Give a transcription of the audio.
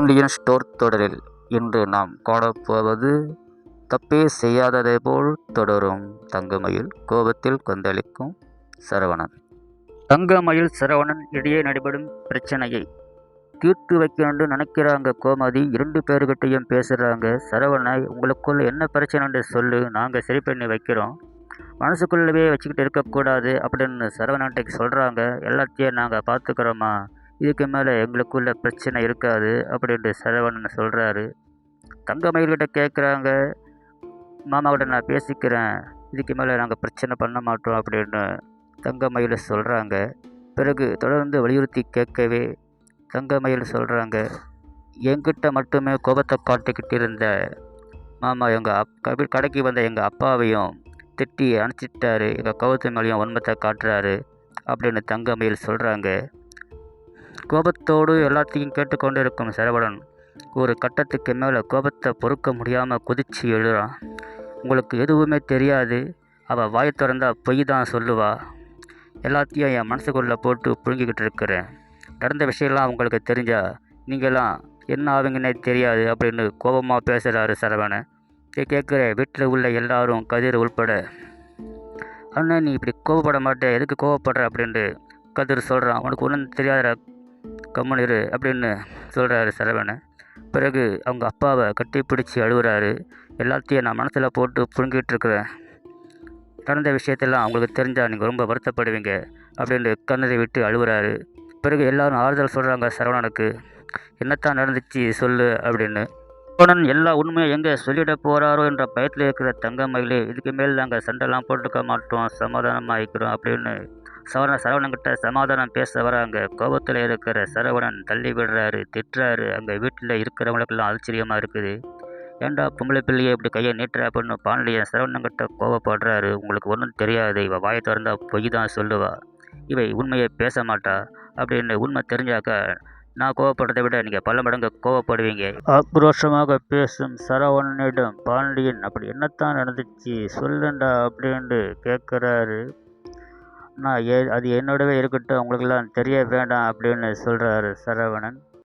Pandian store தொடரில் இன்று நாம் காணப்போவது தப்பே செய்யாததை போல் தொடரும் தங்கமயில் கோபத்தில் கொந்தளிக்கும் சரவணன். தங்கமயில் சரவணன் இடையே நடைபெறும் பிரச்சனையை தீர்த்து வைக்கணும்னு நினைக்கிறாங்க கோமதி. இரண்டு பேர்கிட்டையும் பேசுகிறாங்க சரவணை உங்களுக்குள்ள என்ன பிரச்சனைன்னு சொல்லு நாங்கள் சரி பண்ணி வைக்கிறோம். மனசுக்குள்ளவே வச்சுக்கிட்டு இருக்கக்கூடாது அப்படின்னு சரவணன்ட்டைக்கு சொல்கிறாங்க எல்லாத்தையும் நாங்கள் பார்த்துக்குறோமா இதுக்கு மேலே எங்களுக்குள்ள பிரச்சனை இருக்காது அப்படின்ட்டு சரவணன் சொல்கிறாரு தங்கமயில்கிட்ட கேட்குறாங்க மாமாவோட நான் பேசிக்கிறேன். இதுக்கு மேலே நாங்கள் பிரச்சனை பண்ண மாட்டோம் அப்படின்னு தங்கமயில் சொல்கிறாங்க பிறகு தொடர்ந்து வலியுறுத்தி கேட்கவே தங்கமயில் சொல்கிறாங்க என்கிட்ட மட்டுமே கோபத்தை காட்டிக்கிட்டு இருந்த மாமா எங்கள் அப் கடைக்கு வந்த எங்கள் அப்பாவையும் திட்டி அணைச்சிட்டாரு. எங்கள் கோபத்து மேலேயும் உண்மத்தை காட்டுறாரு அப்படின்னு தங்கமயில் சொல்கிறாங்க கோபத்தோடு எல்லாத்தையும் கேட்டுக்கொண்டிருக்கும் சரவணன். ஒரு கட்டத்துக்கு மேலே கோபத்தை பொறுக்க முடியாமல் குதிச்சு எழுறான் உங்களுக்கு எதுவுமே தெரியாது. அவள் வாய் திறந்தா பொய் தான் சொல்லுவா. எல்லாத்தையும் என் மனசுக்குள்ளே போட்டு புழுங்கிக்கிட்டு இருக்கிறேன் நடந்த விஷயம்லாம் உங்களுக்கு தெரிஞ்சா நீங்களாம் என்ன ஆவீங்கன்னே தெரியாது அப்படின்னு கோபமாக பேசுகிறாரு சரவணன். இதை கேட்குற வீட்டில் உள்ள எல்லாரும் கதிர் உள்பட அண்ணன் நீ இப்படி கோவப்பட மாட்டே. எதுக்கு கோவப்படுற அப்படின்ட்டு கதிர் சொல்கிறான் உனக்கு ஒன்றும் தெரியாத கம்முன்னு இரு அப்படின்னு சொல்கிறாரு சரவணன். பிறகு அவங்க அப்பாவை கட்டி பிடிச்சி அழுகுறாரு. எல்லாத்தையும் நான் மனசில் போட்டு புழுங்கிட்டு இருக்கிறேன். நடந்த விஷயத்தெல்லாம் அவங்களுக்கு தெரிஞ்சால் நீங்கள் ரொம்ப வருத்தப்படுவீங்க அப்படின்னு கண்ணதை விட்டு அழுகுறாரு. பிறகு எல்லாரும் ஆறுதல் சொல்கிறாங்க சரவணனுக்கு. என்னத்தான் நடந்துச்சு சொல்லு அப்படின்னு. சரவணன் எல்லா உண்மையை எங்கே சொல்லிட போகிறாரோ என்ற பயத்தில் இருக்கிற தங்கமயிலே இதுக்கு மேல் நாங்கள் சண்டைலாம் போட்டுக்க மாட்டோம் சமாதானமாக இருக்கிறோம் அப்படின்னு சரவண சரவணங்கிட்ட சமாதானம் பேச வராங்க கோபத்தில் இருக்கிற சரவணன் தள்ளி விடுறாரு திட்டுறாரு. அங்கே வீட்டில் இருக்கிறவங்களுக்கெல்லாம் ஆச்சரியமாக இருக்குது. ஏண்டா பொம்பளை பிள்ளையை இப்படி கையை நீட்டுற அப்படின்னு பாண்டியன் சரவணங்கிட்ட கோவப்படுறாரு உங்களுக்கு ஒன்றும் தெரியாது. இவள் வாயை திறந்தா பொய் தான் சொல்லுவா. இவை உண்மையை பேச மாட்டா. அப்படின்னு உண்மை தெரிஞ்சாக்க நான் கோவப்படுறதை விட நீங்கள் பல மடங்கு கோவப்படுவீங்க ஆக்ரோஷமாக பேசும் சரவணனிடம் பாண்டியன் அப்படி என்னத்தான் நடந்துச்சு? சொல்லுண்டா அப்படின்ட்டு கேட்குறாரு நான் ஏ அது என்னோடவே இருக்கட்டும். உங்களுக்கெல்லாம் தெரிய வேண்டாம் அப்படின்னு சொல்கிறாரு சரவணன்.